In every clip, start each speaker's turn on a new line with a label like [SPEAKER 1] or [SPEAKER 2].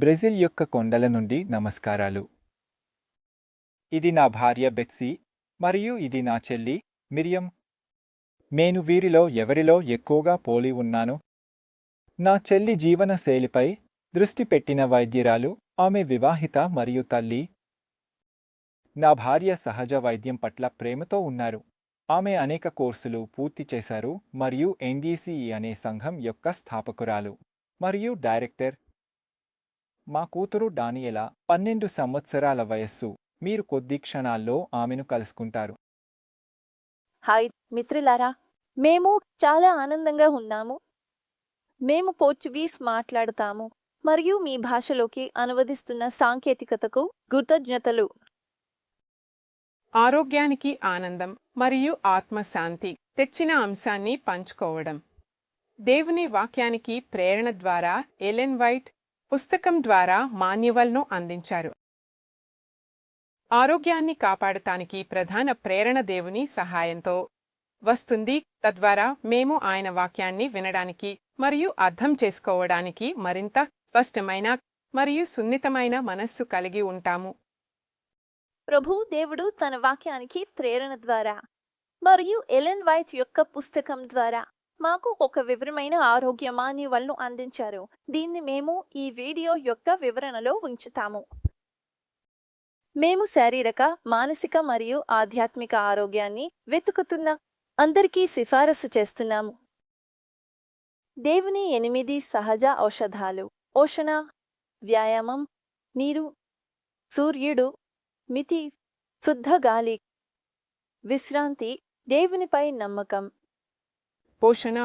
[SPEAKER 1] Brazil యొక్క కొండల నుండి నమస్కారాలు. ఇది నా భార్య బెత్సీ మరియు ఇది నా చెల్లి మిరియం. నేను వీరిలో ఎవరిలో ఎక్కువగా పోలి ఉన్నాను? నా చెల్లి జీవన శైలిపై దృష్టి పెట్టిన వైద్యురాలు ఆమె వివాహిత మరియు తల్లి. నా భార్య సహజ వైద్యం పట్ల ప్రేమతో ఉన్నారు. ఆమె అనేక కోర్సులు పూర్తి చేశారు మరియు ఎన్డీసీఈ అనే సంఘం యొక్క స్థాపకురాలు మరియు డైరెక్టర్. మా కూతురు డానియలా పన్నెండు సంవత్సరాల వయస్సు. మీరు కొద్ది క్షణాల్లో ఆమెను కలుసుకుంటారు.
[SPEAKER 2] హాయ్ మిత్రులారా మేము చాలా ఆనందంగా ఉన్నాము. మేము పోర్చుగీస్ మాట్లాడతాము మరియు మీ భాషలోకి అనువదిస్తున్న సాంకేతికతకు కృతజ్ఞతలు.
[SPEAKER 3] ఆరోగ్యానికి ఆనందం మరియు ఆత్మశాంతి తెచ్చిన అంశాన్ని పంచుకోవడం. దేవుని వాక్యానికి ప్రేరణ ద్వారా ఎలెన్ వైట్ పుస్తకం ద్వారా మాన్యువల్ను అందించారు. ఆరోగ్యాన్ని కాపాడటానికి ప్రధాన ప్రేరణ దేవుని సహాయంతో వస్తుంది. తద్వారా మేము ఆయన వాక్యాన్ని వినడానికి మరియు అర్థం చేసుకోవడానికి మరింత స్పష్టమైన మరియు సున్నితమైన మనస్సు కలిగి ఉంటాము.
[SPEAKER 2] ప్రభు దేవుడు తన వాక్యానికి ప్రేరణ ద్వారా మరియు ఎలెన్ వైట్ యొక్క పుస్తకం ద్వారా మాకు ఒక వివరమైన ఆరోగ్య మాన్యువల్ను అందించారు. దీన్ని మేము ఈ వీడియో యొక్క వివరణలో ఉంచుతాము. మేము శారీరక మానసిక మరియు ఆధ్యాత్మిక ఆరోగ్యాన్ని వెతుకుతున్న అందరికీ సిఫారసు చేస్తున్నాము. దేవుని ఎనిమిది సహజ ఔషధాలు. పోషణ వ్యాయామం నీరు సూర్యుడు మితి శుద్ధ గాలి విశ్రాంతి దేవునిపై నమ్మకం.
[SPEAKER 3] పోషణ.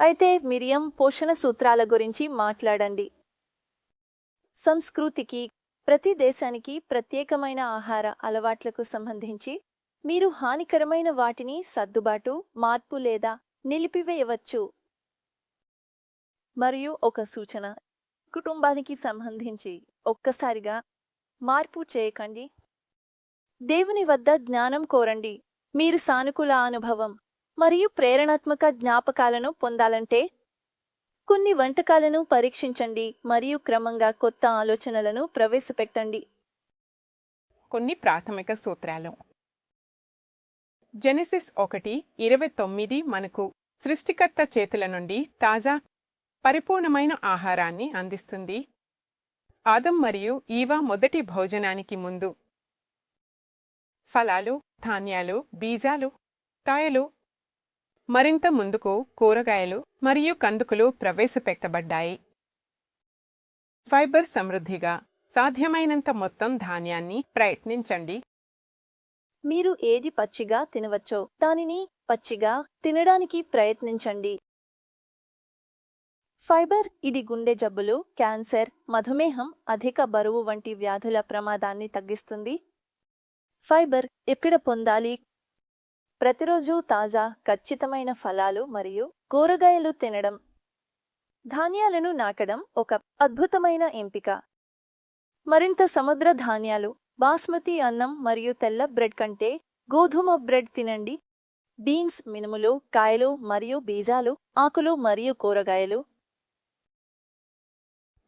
[SPEAKER 2] అయితే మిరియం పోషణ సూత్రాల గురించి మాట్లాడండి. సంస్కృతికి ప్రతి దేశానికి ప్రత్యేకమైన ఆహార అలవాట్లకు సంబంధించి మీరు హానికరమైన వాటిని సర్దుబాటు మార్పు లేదా నిలిపివేయవచ్చు. మరియు ఒక సూచన. కుటుంబానికి సంబంధించి ఒక్కసారిగా మార్పు చేయకండి. దేవుని వద్ద జ్ఞానం కోరండి. మీరు సానుకూల అనుభవం మరియు ప్రేరణాత్మక జ్ఞాపకాలను పొందాలంటే కొన్ని వంటకాలను పరీక్షించండి మరియు క్రమంగా కొత్త ఆలోచనలను ప్రవేశపెట్టండి.
[SPEAKER 3] కొన్ని ప్రాథమిక సూత్రాలు. జెనెసిస్ ఒకటి ఇరవై తొమ్మిది మనకు సృష్టికర్త చేతుల నుండి తాజా పరిపూర్ణమైన ఆహారాన్ని అందిస్తుంది. ఆదం మరియు ఈవా మొదటి భోజనానికి ముందు ఫలాలు ధాన్యాలు బీజాలు కాయలు మరింత ముందుకు కూరగాయలు మరియు కందుకులు ప్రవేశపెట్టబడ్డాయి. ఫైబర్ సమృద్ధిగా సాధ్యమైనంత మొత్తం ధాన్యాన్ని ప్రయత్నించండి.
[SPEAKER 2] మీరు ఏది పచ్చిగా తినవచ్చో దానిని పచ్చిగా తినడానికి ప్రయత్నించండి. ఫైబర్ ఇది గుండె జబ్బులు క్యాన్సర్ మధుమేహం అధిక బరువు వంటి వ్యాధుల ప్రమాదాన్ని తగ్గిస్తుంది. ఫైబర్ ఎక్కడ పొందాలి? ప్రతిరోజు తాజా ఖచ్చితమైన ఫలాలు మరియు కూరగాయలు తినడం. ధాన్యాలను నాకడం ఒక అద్భుతమైన ఎంపిక. మరింత సముద్ర ధాన్యాలు బాస్మతి అన్నం మరియు తెల్ల బ్రెడ్ కంటే గోధుమ బ్రెడ్ తినండి. బీన్స్ మినుములు కాయలు మరియు బీజాలు ఆకులు మరియు కూరగాయలు.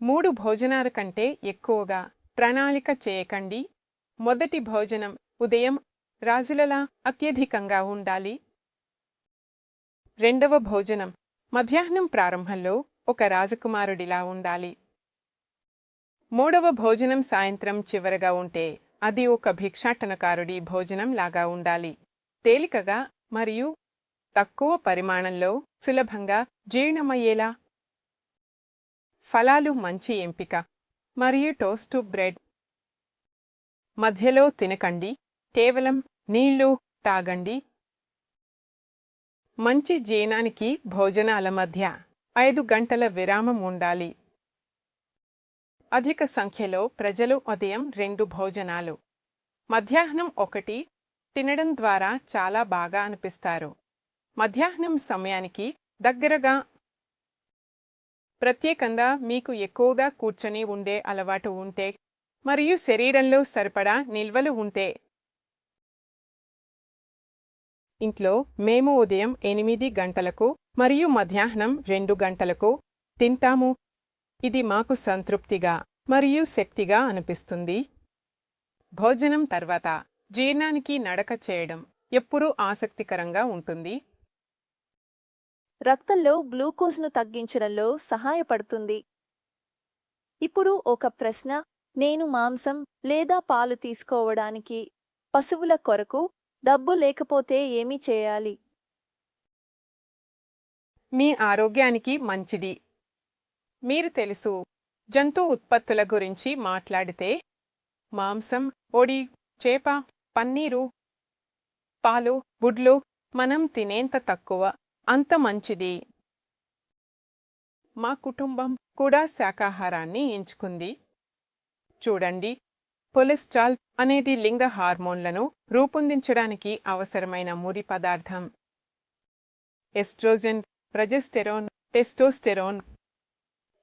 [SPEAKER 3] మూడు భోజనాల కంటే ఎక్కువగా ప్రణాళిక చేయకండి. మొదటి భోజనం ఉదయం రాజులలా అత్యధికంగా ఉండాలి. రెండవ భోజనం. మధ్యాహ్నం ప్రారంభంలో ఒక రాజకుమారుడిలా ఉండాలి. మూడవ భోజనం సాయంత్రం చివరగా ఉంటే అది ఒక భిక్షాటనకారుడి భోజనం లాగా ఉండాలి. తేలికగా మరియు తక్కువ పరిమాణంలో సులభంగా జీర్ణమయ్యేలా. ఫలాలు మంచి ఎంపిక. మరియు టోస్టు బ్రెడ్. మధ్యలో తినకండి. కేవలం నీళ్ళు తాగండి. మంచి జీర్ణానికి భోజనాల మధ్య ఐదు గంటల విరామం ఉండాలి. అధిక సంఖ్యలో ప్రజలు ఉదయం రెండు భోజనాలు మధ్యాహ్నం ఒకటి తినడం ద్వారా చాలా బాగా అనిపిస్తారు. మధ్యాహ్నం సమయానికి దగ్గరగా ప్రత్యేకంగా మీకు ఎక్కువగా కూర్చొని ఉండే అలవాటు ఉంటే మరియు శరీరంలో సరిపడా నిల్వలు ఉంటే ఇంట్లో మేము ఉదయం ఎనిమిది గంటలకు మరియు మధ్యాహ్నం రెండు గంటలకు తింటాము. ఇది మాకు సంతృప్తిగా మరియు శక్తిగా అనిపిస్తుంది. భోజనం తర్వాత జీర్ణానికి నడక చేయడం ఎప్పుడూ ఆసక్తికరంగా ఉంటుంది.
[SPEAKER 2] రక్తంలో గ్లూకోజ్ను తగ్గించడంలో సహాయపడుతుంది. ఇప్పుడు ఒక ప్రశ్న నేను మాంసం లేదా పాలు తీసుకోవడానికి పశువుల కొరకు డబ్బు లేకపోతే ఏమి చేయాలి?
[SPEAKER 3] మీ ఆరోగ్యానికి మంచిది. మీరు తెలుసు జంతు ఉత్పత్తుల గురించి మాట్లాడితే మాంసం ఒడి చేప పన్నీరు పాలు గుడ్లు మనం తినేంత తక్కువ అంత మంచిది. మా కుటుంబం కూడా శాకాహారాన్ని ఎంచుకుంది. చూడండి. కొలెస్ట్రాల్ అనేది లింగ హార్మోన్లను రూపొందించడానికి అవసరమైన ముడి పదార్థం. Oestrogen ప్రజెస్టెరోన్ testosterone.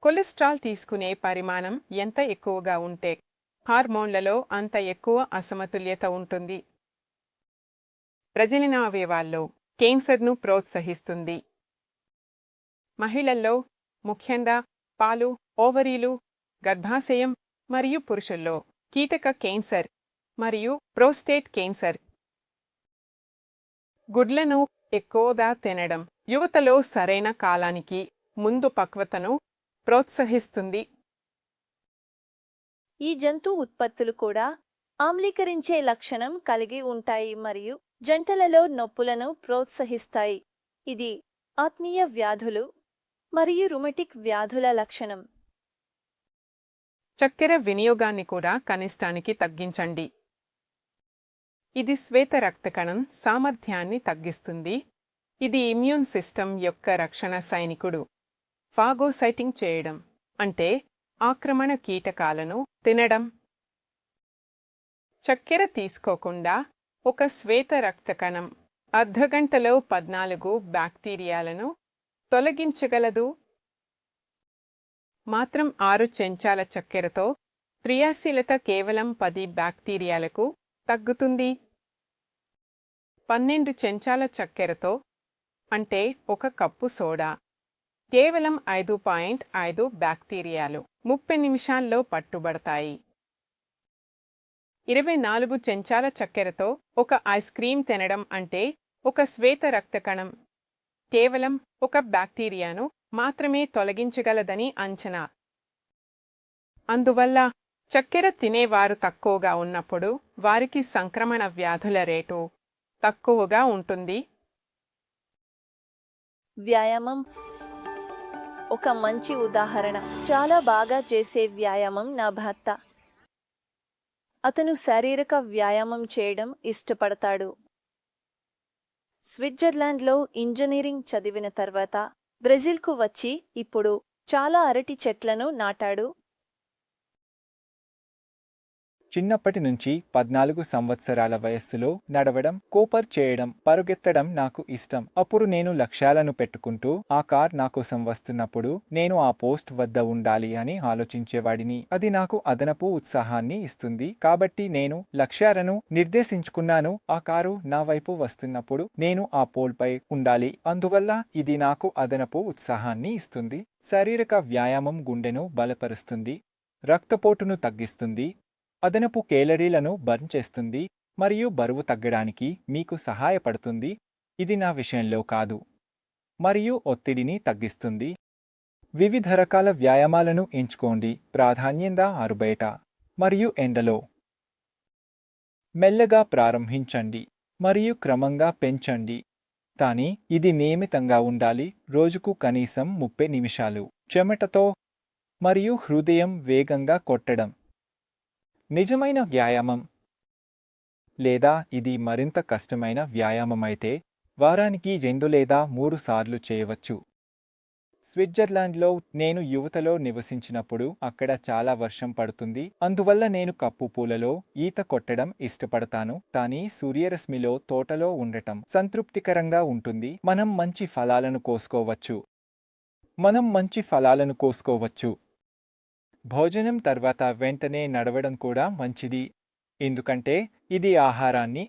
[SPEAKER 3] కొలెస్ట్రాల్ తీసుకునే పరిమాణం ఎంత ఎక్కువగా ఉంటే హార్మోన్లలో అంత ఎక్కువ అసమతుల్యత ఉంటుంది. ప్రజననావయవాల్లో కేన్సర్ను ప్రోత్సహిస్తుంది. మహిళల్లో ముఖ్యంగా పాలు ఓవరీలు గర్భాశయం మరియు పురుషుల్లో కీటక కేన్సర్ మరియు ప్రోస్టేట్ కేన్సర్. గుడ్లను ఎక్కువగా తినడం యువతలో సరైన కాలానికి ముందు పక్వతను ప్రోత్సహిస్తుంది.
[SPEAKER 2] ఈ జంతు ఉత్పత్తులు కూడా ఆమ్లీకరించే లక్షణం కలిగి ఉంటాయి మరియు జంటలలో నొప్పులను ప్రోత్సహిస్తాయి. ఇది ఆత్మీయ వ్యాధులు మరియు రుమటిక్ వ్యాధుల లక్షణం.
[SPEAKER 3] చక్కెర వినియోగాన్ని కూడా కనిష్టానికి తగ్గించండి. ఇది శ్వేత రక్తకణం సామర్థ్యాన్ని తగ్గిస్తుంది. ఇది ఇమ్యూన్ సిస్టమ్ యొక్క రక్షణ సైనికుడు. ఫాగోసైటింగ్ చేయడం అంటే ఆక్రమణ కీటకాలను తినడం. చక్కెర తీసుకోకుండా ఒక శ్వేత రక్తకణం అర్ధగంటలో పద్నాలుగు బ్యాక్టీరియాలను తొలగించగలదు. మాత్రం ఆరు చెంచాల చక్కెరతో క్రియాశీలత కేవలం పది బ్యాక్టీరియాలకు తగ్గుతుంది. పన్నెండు చెంచాల చక్కెరతో అంటే ఒక కప్పు సోడా కేవలం ఐదు పాయింట్ ఐదు బ్యాక్టీరియాలు ముప్పై నిమిషాల్లో పట్టుబడతాయి. ఇరవై నాలుగు చెంచాల చక్కెరతో ఒక ఐస్ క్రీం తినడం అంటే ఒక శ్వేత రక్తకణం కేవలం ఒక బ్యాక్టీరియాను మాత్రమే తొలగించగలదని అంచనా. అందువల్ల చక్కెర తినేవారు తక్కువగా ఉన్నప్పుడు వారికి సంక్రమణ వ్యాధుల రేటు తక్కువగా ఉంటుంది.
[SPEAKER 2] వ్యాయామం ఒక మంచి ఉదాహరణ. చాలా బాగా చేసే వ్యాయామం నా భర్త. అతను శారీరక వ్యాయామం చేయడం ఇష్టపడతాడు. స్విట్జర్లాండ్లో ఇంజనీరింగ్ చదివిన తర్వాత బ్రెజిల్కు వచ్చి ఇప్పుడు చాలా అరటి చెట్లను నాటాడు.
[SPEAKER 1] చిన్నప్పటి నుంచి పద్నాలుగు సంవత్సరాల వయస్సులో నడవడం కోపర్ చేయడం పరుగెత్తడం నాకు ఇష్టం. అప్పుడు నేను లక్ష్యాలను పెట్టుకుంటూ ఆ కార్ నా కోసం వస్తున్నప్పుడు నేను ఆ పోస్ట్ వద్ద ఉండాలి అని ఆలోచించేవాడిని. అది నాకు అదనపు ఉత్సాహాన్ని ఇస్తుంది. కాబట్టి నేను లక్ష్యాలను నిర్దేశించుకున్నాను. ఆ కారు నా వైపు వస్తున్నప్పుడు నేను ఆ పోల్పై ఉండాలి. అందువల్ల ఇది నాకు అదనపు ఉత్సాహాన్ని ఇస్తుంది. శారీరక వ్యాయామం గుండెను బలపరుస్తుంది. రక్తపోటును తగ్గిస్తుంది. అదనపు కేలరీలను బర్న్ చేస్తుంది మరియు బరువు తగ్గడానికి మీకు సహాయపడుతుంది. ఇది నా విషయంలో కాదు. మరియు ఒత్తిడిని తగ్గిస్తుంది. వివిధ రకాల వ్యాయామాలను ఎంచుకోండి. ప్రాధాన్యంగా ఆరుబయట మరియు ఎండలో. మెల్లగా ప్రారంభించండి మరియు క్రమంగా పెంచండి. కానీ ఇది నియమితంగా ఉండాలి. రోజుకు కనీసం ముప్పై నిమిషాలు. చెమటతో మరియు హృదయం వేగంగా కొట్టడం. నిజమైన వ్యాయామం లేదా ఇది మరింత కష్టమైన వ్యాయామమైతే వారానికి రెండు లేదా మూడు సార్లు చేయవచ్చు. స్విట్జర్లాండ్లో నేను యువతలో నివసించినప్పుడు అక్కడ చాలా వర్షం పడుతుంది. అందువల్ల నేను కప్పు పూలలో ఈత కొట్టడం ఇష్టపడతాను. కానీ సూర్యరశ్మిలో తోటలో ఉండటం సంతృప్తికరంగా ఉంటుంది. మనం మంచి ఫలాలను కోసుకోవచ్చు. మనం మంచి ఫలాలను కోసుకోవచ్చు. భోజనం తర్వాత వెంటనే నడవడం కూడా మంచిది. ఎందుకంటే ఇది ఆహారాన్ని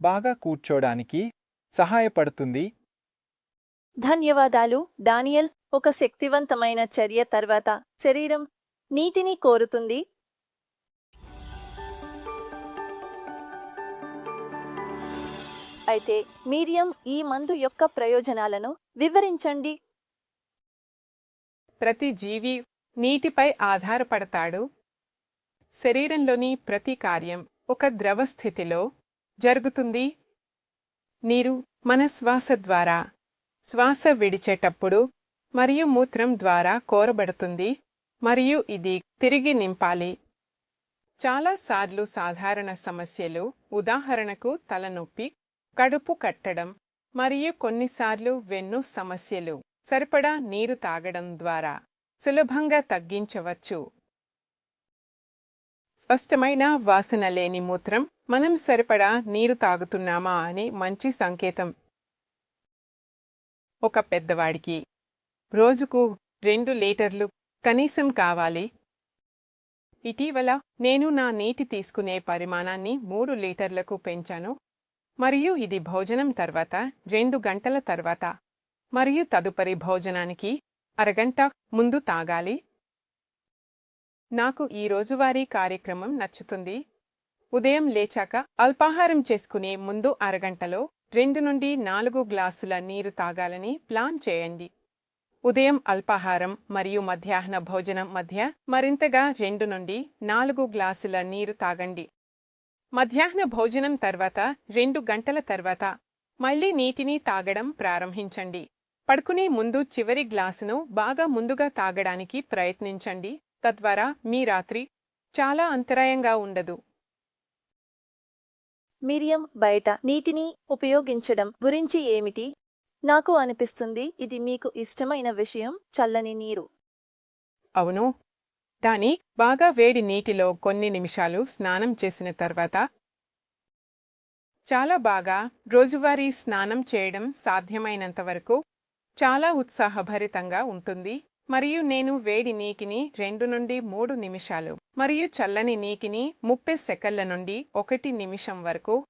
[SPEAKER 1] బాగా కూర్చోడానికి సహాయపడుతుంది.
[SPEAKER 2] ధన్యవాదాలు డానియల్. ఒక శక్తివంతమైన చర్య తర్వాత శరీరం నీటిని కోరుతుంది. అయితే మీరియం ఈ మందు యొక్క ప్రయోజనాలను వివరించండి.
[SPEAKER 3] ప్రతి జీవి నీటిపై ఆధారపడతాడు. శరీరంలోని ప్రతి కార్యం ఒక ద్రవ స్థితిలో జరుగుతుంది. నీరు మన శ్వాస ద్వారా శ్వాస విడిచేటప్పుడు మరియు మూత్రం ద్వారా కోరబడుతుంది మరియు ఇది తిరిగి నింపాలి. చాలాసార్లు సాధారణ సమస్యలు ఉదాహరణకు తలనొప్పి కడుపు కట్టడం మరియు కొన్నిసార్లు వెన్ను సమస్యలు. సరిపడా నీరు తాగడం ద్వారా సులభంగా తగ్గించవచ్చు. స్పష్టమైన వాసన లేని మూత్రం మనం సరిపడా నీరు తాగుతున్నామా అని మంచి సంకేతం. ఒక పెద్దవాడికి రోజుకు రెండు లీటర్లు కనీసం కావాలి. ఇటీవల నేను నా నీటి తీసుకునే పరిమాణాన్ని మూడు లీటర్లకు పెంచాను. మరియు ఇది భోజనం తర్వాత రెండు గంటల తర్వాత మరియు తదుపరి భోజనానికి అరగంట ముందు తాగాలి. నాకు ఈ రోజువారీ కార్యక్రమం నచ్చుతుంది. ఉదయం లేచాక అల్పాహారం చేసుకునే ముందు అరగంటలో రెండు నుండి నాలుగు గ్లాసుల నీరు తాగాలని ప్లాన్ చేయండి. ఉదయం అల్పాహారం మరియు మధ్యాహ్న భోజనం మధ్య మరింతగా రెండు నుండి నాలుగు గ్లాసుల నీరు తాగండి. మధ్యాహ్న భోజనం తర్వాత రెండు గంటల తర్వాత మళ్ళీ నీటిని తాగడం ప్రారంభించండి. పడుకునే ముందు చివరి గ్లాసును బాగా ముందుగా తాగడానికి ప్రయత్నించండి. తద్వారా మీ రాత్రి చాలా అంతరాయంగా ఉండదు.
[SPEAKER 2] మిరియం బయట నీటిని ఉపయోగించడం గురించి ఏమిటి? నాకు అనిపిస్తుంది ఇది మీకు ఇష్టమైన విషయం చల్లని నీరు.
[SPEAKER 3] అవును. దాని బాగా వేడి నీటిలో కొన్ని నిమిషాలు స్నానం చేసిన తర్వాత చాలా బాగా రోజువారీ స్నానం చేయడం సాధ్యమైనంత వరకు చాలా ఉత్సాహభరితంగా ఉంటుంది. మరియు నేను వేడి నీకిని రెండు నుండి మూడు నిమిషాలు మరియు చల్లని నీకిని ముప్పై సెకన్ల నుండి ఒకటి నిమిషం వరకు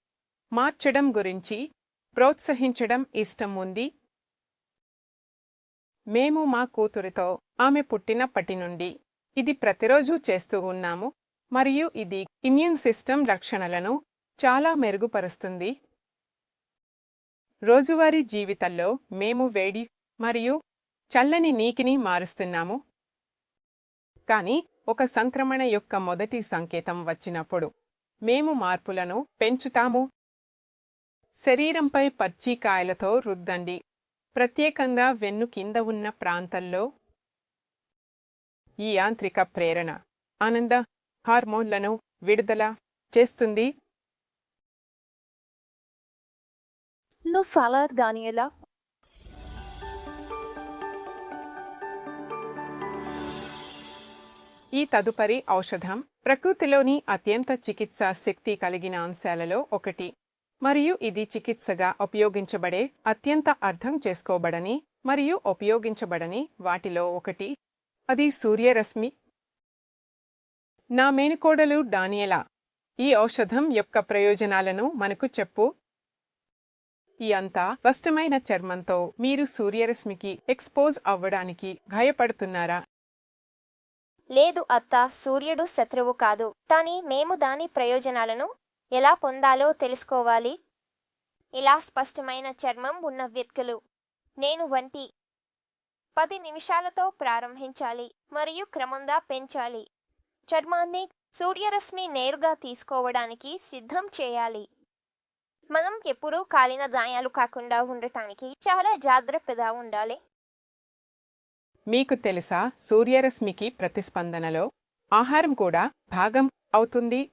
[SPEAKER 3] మార్చడం గురించి ప్రోత్సహించడం ఇష్టం ఉంది. మేము మా కూతురితో ఆమె పుట్టినప్పటి నుండి ఇది ప్రతిరోజు చేస్తూ ఉన్నాము. మరియు ఇది ఇమ్యూన్ సిస్టమ్ రక్షణలను చాలా మెరుగుపరుస్తుంది. రోజువారీ జీవితంలో మేము వేడి మరియు చల్లని నీటిని మారుస్తున్నాము. కానీ ఒక సంక్రమణ యొక్క మొదటి సంకేతం వచ్చినప్పుడు మేము మార్పులను పెంచుతాము. శరీరంపై పచ్చికాయలతో రుద్దండి. ప్రత్యేకంగా వెన్ను కింద ఉన్న ప్రాంతంలో ఈ యాంత్రిక ప్రేరణ ఆనంద హార్మోన్లను విడుదల చేస్తుంది.
[SPEAKER 2] నువ్వు ఫాలర్ దానియలా
[SPEAKER 3] ఈ తదుపరి ఔషధం ప్రకృతిలోని అత్యంత చికిత్సా శక్తి కలిగిన అంశాలలో ఒకటి. మరియు ఇది చికిత్సగా ఉపయోగించబడే అత్యంత అర్థం చేసుకోబడని మరియు ఉపయోగించబడని వాటిలో ఒకటి. అది సూర్యరశ్మి. నా మేనుకోడలు డానియలా ఈ ఔషధం యొక్క ప్రయోజనాలను మనకు చెప్పు. ఈ అంతా స్పష్టమైన చర్మంతో మీరు సూర్యరశ్మికి ఎక్స్పోజ్ అవ్వడానికి భయపడుతున్నారా
[SPEAKER 4] లేదు అత్త సూర్యుడు శత్రువు కాదు. కానీ మేము దాని ప్రయోజనాలను ఎలా పొందాలో తెలుసుకోవాలి. ఇలా స్పష్టమైన చర్మం ఉన్న వ్యక్తులు. నేను వంటి పది నిమిషాలతో ప్రారంభించాలి మరియు క్రమంగా పెంచాలి. చర్మాన్ని సూర్యరశ్మి నేరుగా తీసుకోవడానికి సిద్ధం చేయాలి. మనం ఎప్పుడూ కాలిన గాయాలు కాకుండా ఉండటానికి చాలా జాగ్రత్తగా ఉండాలి.
[SPEAKER 3] మీకు తెలుసా సూర్యరశ్మికి ప్రతిస్పందనలో ఆహారం కూడా భాగం అవుతుంది.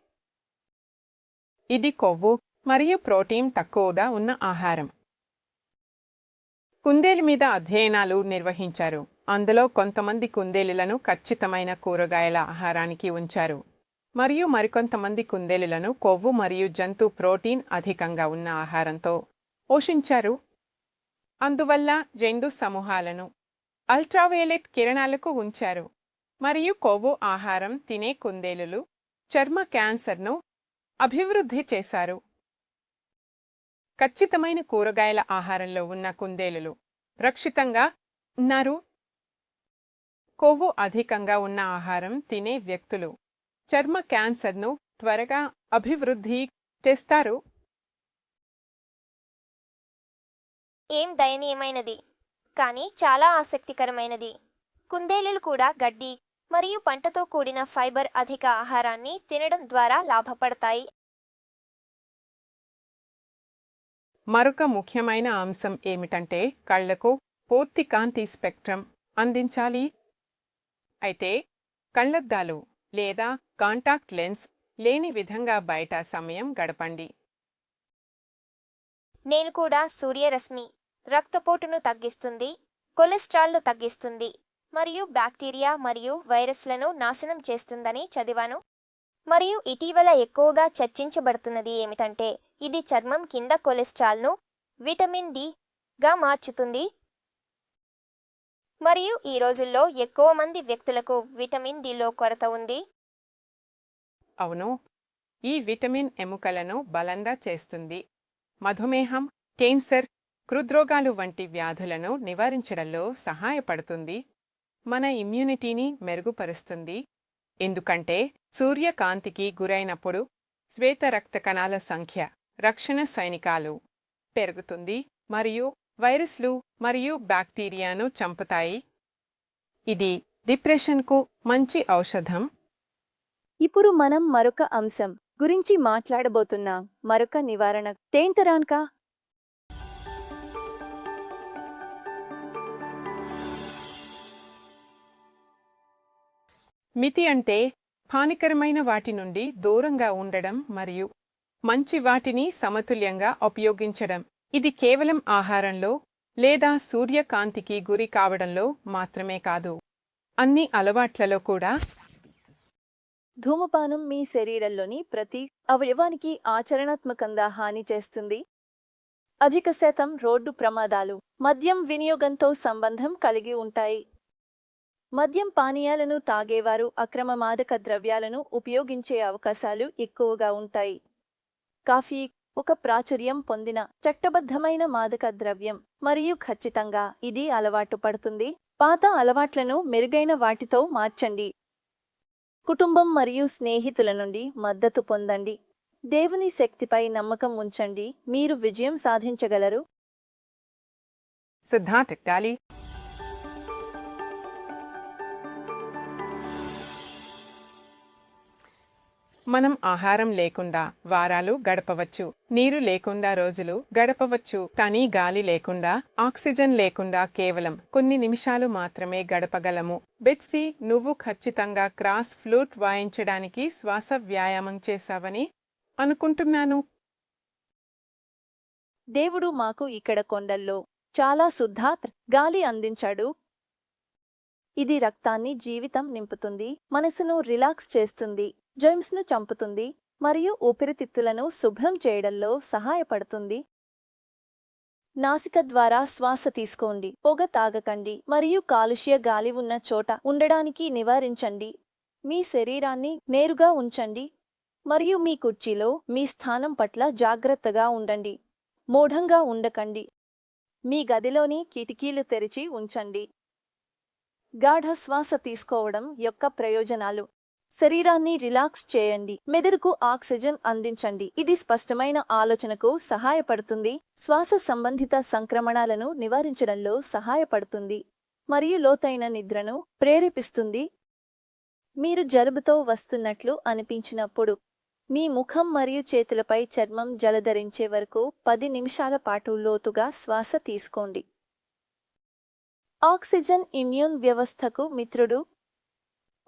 [SPEAKER 3] ఇది కొవ్వు మరియు ప్రోటీన్ తక్కువగా ఉన్న ఆహారం. కుందేలు మీద అధ్యయనాలు నిర్వహించారు. అందులో కొంతమంది కుందేలులను ఖచ్చితమైన కూరగాయల ఆహారానికి ఉంచారు. మరియు మరికొంతమంది కుందేలులను కొవ్వు మరియు జంతు ప్రోటీన్ అధికంగా ఉన్న ఆహారంతో పోషించారు. అందువల్ల రెండు సమూహాలను అల్ట్రావైలెట్ కిరణాలకు ఉంచారు. మరియు కొవ్వు ఆహారం తినే కుందేలులు చర్మ క్యాన్సర్ను అభివృద్ధి చేశారు. ఖచ్చితమైన కూరగాయల ఆహారంలో ఉన్న కుందేలులు రక్షితంగా ఉన్నారు. కొవ్వు అధికంగా ఉన్న ఆహారం తినే వ్యక్తులు చర్మ క్యాన్సర్ను త్వరగా అభివృద్ధి చేస్తారు.
[SPEAKER 4] ఏం దయనీయమైనది? కానీ చాలా ఆసక్తికరమైనది. కుందేలులు కూడా గడ్డి మరియు పంటతో కూడిన ఫైబర్ అధిక ఆహారాన్ని తినడం ద్వారా లాభపడతాయి.
[SPEAKER 3] మరొక ముఖ్యమైన అంశం ఏమిటంటే కళ్ళకు పూర్తి కాంతి స్పెక్ట్రం అందించాలి. అయితే కళ్ళద్దాలు లేదా కాంటాక్ట్ లెన్స్ లేని విధంగా బయట సమయం గడపండి.
[SPEAKER 4] నేను కూడా సూర్యరశ్మి రక్తపోటును తగ్గిస్తుంది కొలెస్ట్రాల్ను తగ్గిస్తుంది మరియు బ్యాక్టీరియా మరియు వైరస్లను నాశనం చేస్తుందని చదివాను. మరియు ఇటీవల ఎక్కువగా చర్చించబడుతున్నది ఏమిటంటే ఇది చర్మం కింద కొలెస్ట్రాల్ను విటమిన్ డి గా మార్చుతుంది. మరియు ఈ రోజుల్లో ఎక్కువ మంది వ్యక్తులకు విటమిన్ డిలో కొరత ఉంది.
[SPEAKER 3] అవును. ఈ విటమిన్ ఎముకలను బలంగా చేస్తుంది. మధుమేహం కేన్సర్ హృద్రోగాలు వంటి వ్యాధులను నివారించడంలో సహాయపడుతుంది. మన ఇమ్యూనిటీని మెరుగుపరుస్తుంది. ఎందుకంటే సూర్యకాంతికి గురైనప్పుడు శ్వేత రక్త కణాల సంఖ్య రక్షణ సైనికాలు పెరుగుతుంది మరియు వైరస్లు మరియు బ్యాక్టీరియాను చంపుతాయి. ఇది డిప్రెషన్కు మంచి ఔషధం.
[SPEAKER 2] ఇప్పుడు మనం మరొక అంశం గురించి మాట్లాడబోతున్నాం. మరొక నివారణ. తేంతరాన్కా
[SPEAKER 3] మితి అంటే హానికరమైన వాటి నుండి దూరంగా ఉండడం మరియు మంచి వాటిని సమతుల్యంగా ఉపయోగించడం. ఇది కేవలం ఆహారంలో లేదా సూర్యకాంతికి గురి కావడంలో మాత్రమే కాదు. అన్ని అలవాట్లలో కూడా
[SPEAKER 2] ధూమపానం మీ శరీరంలోని ప్రతి అవయవానికి ఆచరణాత్మకంగా హాని చేస్తుంది. అధిక శాతం రోడ్డు ప్రమాదాలు మద్యం వినియోగంతో సంబంధం కలిగి ఉంటాయి. మద్యం పానీయాలను తాగేవారు అక్రమ మాదక ద్రవ్యాలను ఉపయోగించే అవకాశాలు ఎక్కువగా ఉంటాయి. కాఫీ ఒక ప్రాచుర్యం పొందిన చట్టబద్ధమైన మాదక ద్రవ్యం. మరియు ఖచ్చితంగా ఇది అలవాటు పడుతుంది. పాత అలవాట్లను మెరుగైన వాటితో మార్చండి. కుటుంబం మరియు స్నేహితుల నుండి మద్దతు పొందండి. దేవుని శక్తిపై నమ్మకం ఉంచండి. మీరు విజయం సాధించగలరు.
[SPEAKER 3] సిద్ధార్థ్ మనం ఆహారం లేకుండా వారాలు గడపవచ్చు. నీరు లేకుండా రోజులు గడపవచ్చు. కానీ గాలి లేకుండా ఆక్సిజన్ లేకుండా కేవలం కొన్ని నిమిషాలు మాత్రమే గడపగలము. బెట్సీ నువ్వు ఖచ్చితంగా క్రాస్ ఫ్లూట్ వాయించడానికి శ్వాస వ్యాయామం చేశావని అనుకుంటున్నాను.
[SPEAKER 2] దేవుడు మాకు ఇక్కడ కొండల్లో చాలా శుద్ధాత్ గాలి అందించాడు. ఇది రక్తాన్ని జీవితం నింపుతుంది మనసును రిలాక్స్ చేస్తుంది. జెమ్స్ను చంపుతుంది మరియు ఊపిరితిత్తులను శుభ్రం చేయడంలో సహాయపడుతుంది. నాసిక ద్వారా శ్వాస తీసుకోండి పొగ తాగకండి మరియు కాలుష్య గాలి ఉన్న చోట ఉండడానికి నివారించండి. మీ శరీరాన్ని నేరుగా ఉంచండి మరియు మీ కుర్చీలో మీ స్థానం పట్ల జాగ్రత్తగా ఉండండి. మూఢంగా ఉండకండి. మీ గదిలోని కిటికీలు తెరిచి ఉంచండి. గాఢ శ్వాస తీసుకోవడం యొక్క ప్రయోజనాలు. శరీరాన్ని రిలాక్స్ చేయండి. మెదడుకు ఆక్సిజన్ అందించండి. ఇది స్పష్టమైన ఆలోచనకు సహాయపడుతుంది. శ్వాస సంబంధిత సంక్రమణాలను నివారించడంలో సహాయపడుతుంది. మరియు లోతైన నిద్రను ప్రేరేపిస్తుంది. మీరు జలుబుతో వస్తున్నట్లు అనిపించినప్పుడు మీ ముఖం మరియు చేతులపై చర్మం జలధరించే వరకు పది నిమిషాల పాటు లోతుగా శ్వాస తీసుకోండి. ఆక్సిజన్ ఇమ్యూన్ వ్యవస్థకు మిత్రుడు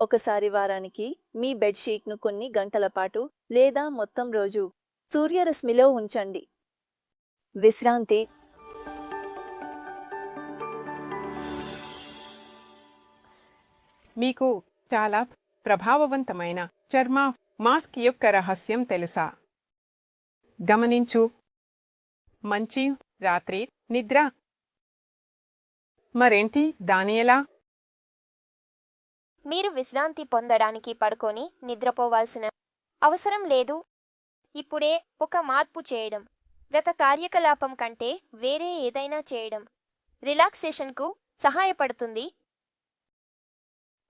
[SPEAKER 2] ఒకసారి వారానికి మీ బెడ్షీట్ను కొన్ని గంటల పాటు లేదా మొత్తం రోజు సూర్యరశ్మిలో ఉంచండి. విశ్రాంతి.
[SPEAKER 3] మీకు చాలా ప్రభావవంతమైన చర్మ మాస్క్ యొక్క రహస్యం తెలుసా? గమనించు. మంచి రాత్రి నిద్ర. మరేంటి దాని ఎలా?
[SPEAKER 4] మీరు విశ్రాంతి పొందడానికి పడుకొని నిద్రపోవాల్సిన అవసరం లేదు. ఇప్పుడే ఒక మార్పు చేయడం గత కార్యకలాపం కంటే వేరే ఏదైనా చేయడం రిలాక్సేషన్కు సహాయపడుతుంది.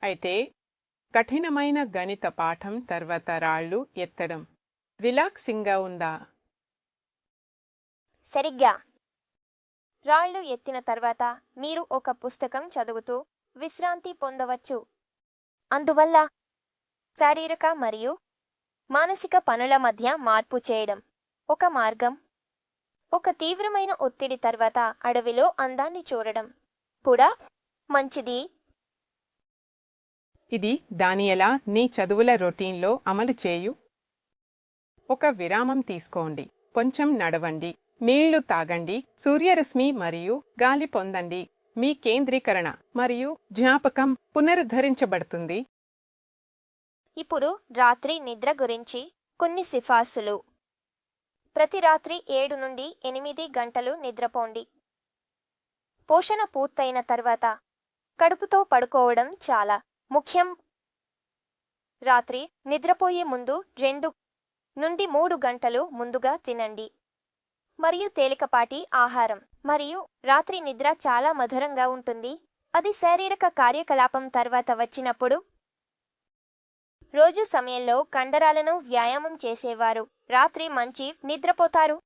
[SPEAKER 3] అయితే కఠినమైన గణిత పాఠం తర్వాత రాళ్ళు ఎత్తడం రిలాక్సింగ్గా ఉందా?
[SPEAKER 4] సరిగ్గా. రాళ్ళు ఎత్తిన తర్వాత మీరు ఒక పుస్తకం చదువుతూ విశ్రాంతి పొందవచ్చు. అందువల్ల శారీరక మరియు మానసిక పనుల మధ్య మార్పు చేయడం ఒక మార్గం. ఒక తీవ్రమైన ఒత్తిడి తర్వాత అడవిలో అందాన్ని చూడడం కూడా మంచిది.
[SPEAKER 3] ఇది దానియలా నీ చదువుల రొటీన్లో అమలు చేయు. ఒక విరామం తీసుకోండి. కొంచెం నడవండి. నీళ్ళు తాగండి. సూర్యరశ్మి మరియు గాలి పొందండి. మీ కేంద్రీకరణ మరియు జ్ఞాపకం పునరుద్ధరించబడుతుంది.
[SPEAKER 4] ఇప్పుడు రాత్రి నిద్ర గురించి కొన్ని సిఫార్సులు. ప్రతి రాత్రి ఏడు నుండి ఎనిమిది గంటలు నిద్రపోండి. పోషణ పూర్తయిన తర్వాత కడుపుతో పడుకోవడం చాలా ముఖ్యం. రాత్రి నిద్రపోయే ముందు రెండు నుండి మూడు గంటలు ముందుగా తినండి. మరియు తేలికపాటి ఆహారం. మరియు రాత్రి నిద్ర చాలా మధురంగా ఉంటుంది. అది శారీరక కార్యకలాపం తర్వాత వచ్చినప్పుడు రోజు సమయంలో కండరాలను వ్యాయామం చేసేవారు. రాత్రి మంచి నిద్రపోతారు.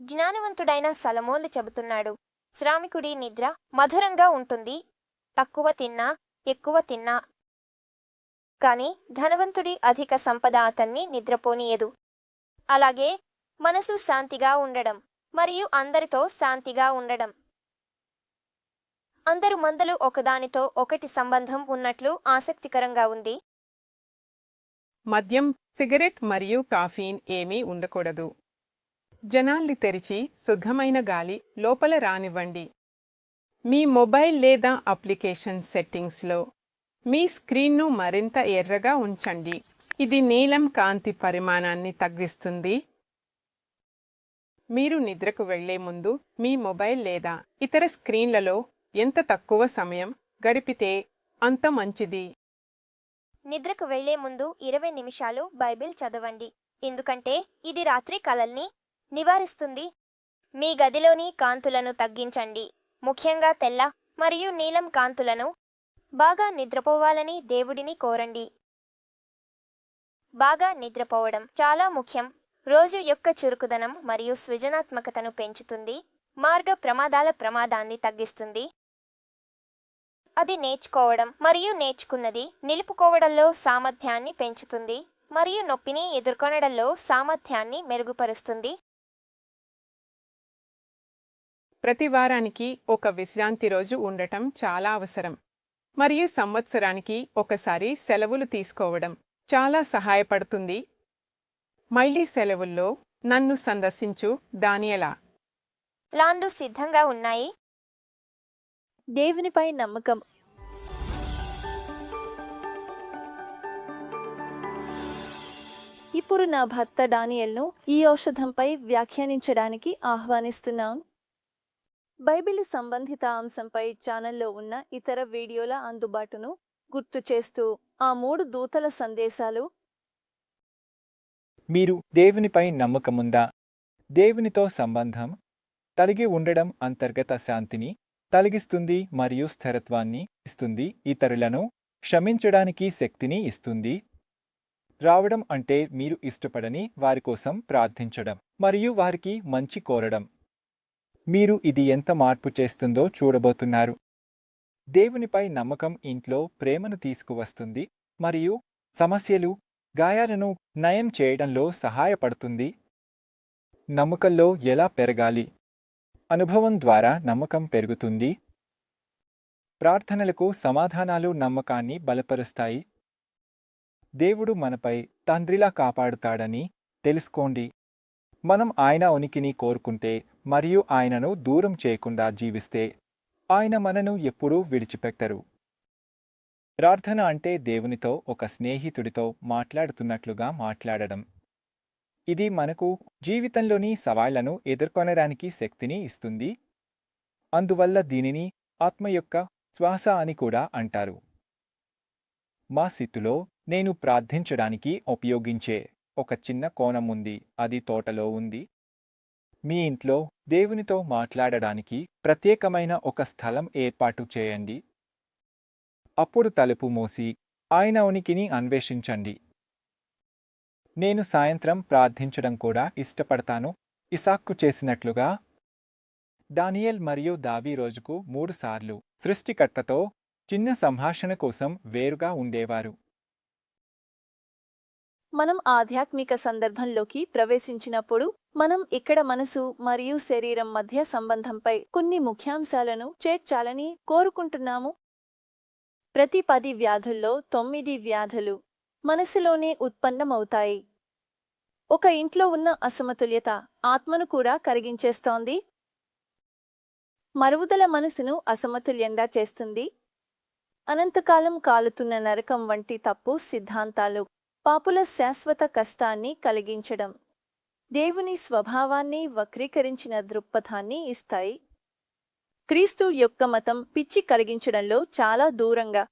[SPEAKER 4] జ్ఞానవంతుడైన సలమోన్లు చెబుతున్నాడు. శ్రామికుడి నిద్ర మధురంగా ఉంటుంది. తక్కువ తిన్నా ఎక్కువ తిన్నా. కాని ధనవంతుడి అధిక సంపద అతన్ని నిద్రపోనీయదు. అలాగే మనసు శాంతిగా ఉండడం మరియు అందరితో శాంతిగా ఉండడం. అందరు మందలు ఒకదానితో ఒకటి సంబంధం ఉన్నట్లు ఆసక్తికరంగా ఉంది.
[SPEAKER 3] మద్యం సిగరెట్ మరియు కాఫీన్ ఏమీ ఉండకూడదు. జనాల్ని తెరిచి శుద్ధమైన గాలి లోపల రానివ్వండి. మీ మొబైల్ లేదా అప్లికేషన్ సెట్టింగ్స్లో మీ స్క్రీన్ను మరింత ఎర్రగా ఉంచండి. ఇది నీలం కాంతి పరిమాణాన్ని తగ్గిస్తుంది. మీరు నిద్రకు వెళ్ళే ముందు మీ మొబైల్ లేదా ఇతర స్క్రీన్లలో ఎంత తక్కువ సమయం గడిపితే అంత మంచిది.
[SPEAKER 4] నిద్రకు వెళ్ళే ముందు ఇరవై నిమిషాలు బైబిల్ చదవండి. ఎందుకంటే ఇది రాత్రి కలల్ని నివారిస్తుంది. మీ గదిలోని కాంతులను తగ్గించండి. ముఖ్యంగా తెల్ల మరియు నీలం కాంతులను బాగా నిద్రపోవాలని దేవుడిని కోరండి. బాగా నిద్రపోవడం చాలా ముఖ్యం. రోజు యొక్క చురుకుదనం మరియు సృజనాత్మకతను పెంచుతుంది మార్గ ప్రమాదాల ప్రమాదాన్ని తగ్గిస్తుంది. అది నేర్చుకోవడం మరియు నేర్చుకున్నది నిలుపుకోవడంలో సామర్థ్యాన్ని పెంచుతుంది మరియు నొప్పిని ఎదుర్కొనడంలో సామర్థ్యాన్ని మెరుగుపరుస్తుంది.
[SPEAKER 3] ప్రతి వారానికి ఒక విశ్రాంతి రోజు ఉండటం చాలా అవసరం. మరియు సంవత్సరానికి ఒకసారి సెలవులు తీసుకోవడం చాలా సహాయపడుతుంది మళ్ళీ సెలవుల్లో నన్ను సందర్శించు దానియలా
[SPEAKER 4] లాండ్లు సిద్ధంగా ఉన్నాయి?
[SPEAKER 2] దేవునిపై నమ్మకం. ఇప్పుడు నా భర్త డానియల్ను ఈ ఔషధంపై వ్యాఖ్యానించడానికి ఆహ్వానిస్తున్నాం బైబిల్ సంబంధిత అంశంపై ఛానల్లో ఉన్న ఇతర వీడియోల అందుబాటును గుర్తు చేస్తూ ఆ మూడు దూతల సందేశాలు
[SPEAKER 1] మీరు దేవునిపై నమ్మకముందా? దేవునితో సంబంధం? కలిగి ఉండడం అంతర్గత శాంతిని కలిగిస్తుంది మరియు స్థిరత్వాన్ని ఇస్తుంది ఇతరులను క్షమించడానికి శక్తిని ఇస్తుంది. రావడం అంటే మీరు ఇష్టపడని వారి కోసం ప్రార్థించడం మరియు వారికి మంచి కోరడం. మీరు ఇది ఎంత మార్పు చేస్తుందో చూడబోతున్నారు. దేవునిపై నమ్మకం ఇంట్లో ప్రేమను తీసుకువస్తుంది మరియు సమస్యలు గాయాలను నయం చేయడంలో సహాయపడుతుంది. నమ్మకంలో ఎలా పెరగాలి? అనుభవం ద్వారా నమ్మకం పెరుగుతుంది. ప్రార్థనలకు సమాధానాలు నమ్మకాన్ని బలపరుస్తాయి. దేవుడు మనపై తండ్రిలా కాపాడుతాడని తెలుసుకోండి. మనం ఆయన ఉనికిని కోరుకుంటే మరియు ఆయనను దూరం చేయకుండా జీవిస్తే ఆయన మనను ఎప్పుడూ విడిచిపెట్టరు. ప్రార్థన అంటే దేవునితో ఒక స్నేహితుడితో మాట్లాడుతున్నట్లుగా మాట్లాడడం. ఇది మనకు జీవితంలోని సవాళ్ళను ఎదుర్కొనడానికి శక్తిని ఇస్తుంది. అందువల్ల దీనిని ఆత్మ యొక్క శ్వాస అని కూడా అంటారు. మా స్థితిలో నేను ప్రార్థించడానికి ఉపయోగించే ఒక చిన్న కోణం ఉంది. అది తోటలో ఉంది. మీ ఇంట్లో దేవునితో మాట్లాడడానికి ప్రత్యేకమైన ఒక స్థలం ఏర్పాటు చేయండి. అప్పుడు తలుపు మూసి ఆయన ఉనికిని అన్వేషించండి. నేను సాయంత్రం ప్రార్థించడం కూడా ఇష్టపడతాను ఇసాక్కు చేసినట్లుగా. డానియల్ మరియు దావీ రోజుకు మూడుసార్లు సృష్టికర్తతో చిన్న సంభాషణ కోసం వేరుగా ఉండేవారు.
[SPEAKER 2] మనం ఆధ్యాత్మిక సందర్భంలోకి ప్రవేశించినప్పుడు మనం ఇక్కడ మనసు మరియు శరీరం మధ్య సంబంధంపై కొన్ని ముఖ్యాంశాలను చేర్చాలని కోరుకుంటున్నాము. ప్రతి పది వ్యాధుల్లో తొమ్మిది వ్యాధులు మనసులోనే ఉత్పన్నమవుతాయి. ఒక ఇంట్లో ఉన్న అసమతుల్యత ఆత్మను కూడా కరిగించేస్తోంది. మరుగుదల మనసును అసమతుల్యంగా చేస్తుంది. అనంతకాలం కాలుతున్న నరకం వంటి తప్పు సిద్ధాంతాలు పాపుల శాశ్వత కష్టాన్ని కలిగించడం దేవుని స్వభావాన్ని వక్రీకరించిన దృక్పథాన్ని ఇస్తాయి. క్రీస్తు యొక్క మతం పిచ్చి కలిగించడంలో చాలా దూరంగా.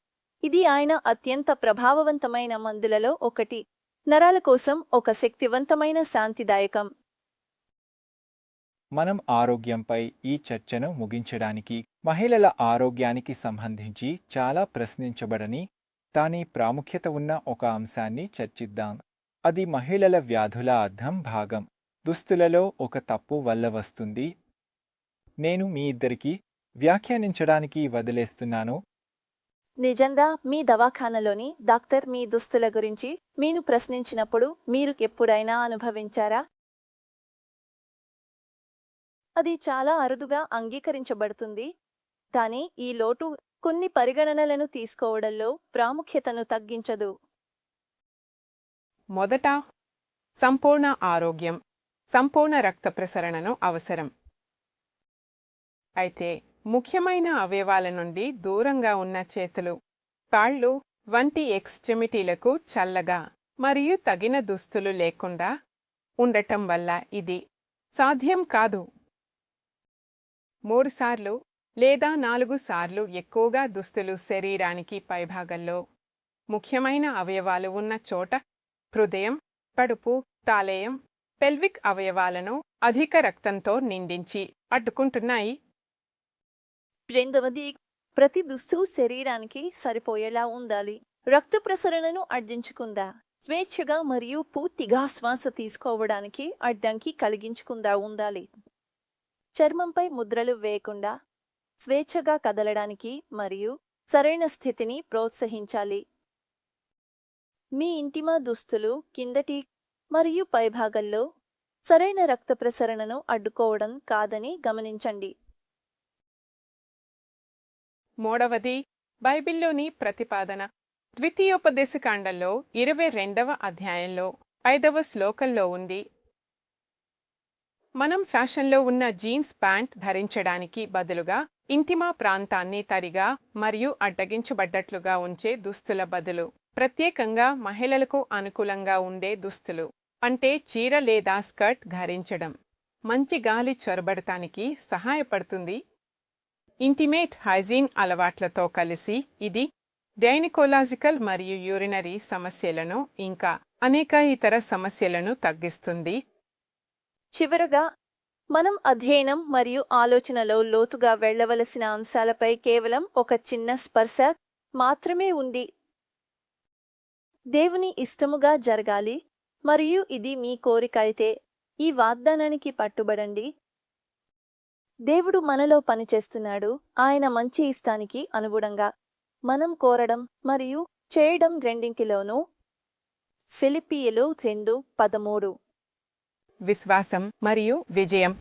[SPEAKER 2] ఇది ఆయన అత్యంత ప్రభావవంతమైన మందులలో ఒకటి. నరాల కోసం ఒక శక్తివంతమైన శాంతిదాయకం.
[SPEAKER 1] మనం ఆరోగ్యంపై ఈ చర్చను ముగించడానికి మహిళల ఆరోగ్యానికి సంబంధించి చాలా ప్రశ్నించబడని దాని ప్రాముఖ్యత ఉన్న ఒక అంశాన్ని చర్చిద్దాం. అది మహిళల వ్యాధుల అర్థం భాగం. దుస్తులలో ఒక తప్పు వల్ల వస్తుంది నేను మీ ఇద్దరికీ వ్యాఖ్యానించడానికి వదిలేస్తున్నాను.
[SPEAKER 2] నిజంగా మీ దవాఖానలోని డాక్టర్ మీ దుస్తుల గురించి మీను ప్రశ్నించినప్పుడు మీరు ఎప్పుడైనా అనుభవించారా? అది చాలా అరుదుగా అంగీకరించబడుతుంది. కానీ ఈ లోటు కొన్ని పరిగణనలను తీసుకోవడంలో ప్రాముఖ్యతను తగ్గించదు.
[SPEAKER 3] మొదట సంపూర్ణ ఆరోగ్యం సంపూర్ణ రక్త ప్రసరణను అవసరం. అయితే ముఖ్యమైన అవయవాల నుండి దూరంగా ఉన్న చేతులు కాళ్ళు వంటి ఎక్స్ట్రిమిటీలకు చల్లగా మరియు తగిన దుస్తులు లేకుండా ఉండటం వల్ల ఇది సాధ్యం కాదు. మూడుసార్లు లేదా నాలుగు సార్లు ఎక్కువగా దుస్తులు శరీరానికి పైభాగంలో ముఖ్యమైన అవయవాలు ఉన్న చోట హృదయం కడుపు తాలేయం పెల్విక్ అవయవాలను అధిక రక్తంతో నిండించి అడ్డుకుంటున్నాయి.
[SPEAKER 2] రెండవది ప్రతి దుస్తువు శరీరానికి సరిపోయేలా ఉండాలి. రక్త ప్రసరణను అడ్డించుకుందా స్వేచ్ఛగా మరియు పూర్తిగా శ్వాస తీసుకోవడానికి అడ్డంకి కలిగించుకుందా ఉండాలి. చర్మంపై ముద్రలు వేయకుండా స్వేచ్ఛగా కదలడానికి మరియు సరైన స్థితిని ప్రోత్సహించాలి. మీ ఇంటిమా దుస్తులు కిందటి మరియు పైభాగంలో సరైన రక్త ప్రసరణను అడ్డుకోవడం కాదని గమనించండి.
[SPEAKER 3] మూడవది బైబిల్లోని ప్రతిపాదన. ద్వితీయోపదేశకాండంలో ఇరవై రెండవ అధ్యాయంలో ఐదవ శ్లోకంలో ఉంది. మనం ఫ్యాషన్లో ఉన్న జీన్స్ ప్యాంట్ ధరించడానికి బదులుగా ఇంటిమా ప్రాంతాన్ని తరిగా మరియు అడ్డగించబడ్డట్లుగా ఉంచే దుస్తుల బదులు ప్రత్యేకంగా మహిళలకు అనుకూలంగా ఉండే దుస్తులు అంటే చీర లేదా స్కర్ట్ ధరించడం. మంచి గాలి చొరబడటానికి సహాయపడుతుంది ఇంటిమేట్ హైజీన్ అలవాట్లతో కలిసి ఇది డైనికోలాజికల్ మరియు యూరినరీ సమస్యలను ఇంకా అనేక ఇతర సమస్యలను తగ్గిస్తుంది.
[SPEAKER 2] చివరగా మనం అధ్యయనం మరియు ఆలోచనలో లోతుగా వెళ్ళవలసిన అంశాలపై కేవలం ఒక చిన్న స్పర్శ మాత్రమే ఉంది. దేవుని ఇష్టముగా జరగాలి మరియు ఇది మీ కోరిక అయితే ఈ వాగ్దానానికి పట్టుబడండి. దేవుడు మనలో పనిచేస్తున్నాడు. ఆయన మంచి ఇష్టానికి అనుగుణంగా మనం కోరడం మరియు చేయడం రెండింటిలోనూ ఫిలిపియలు రెండు పదమూడు.
[SPEAKER 3] విశ్వాసం మరియు విజయం.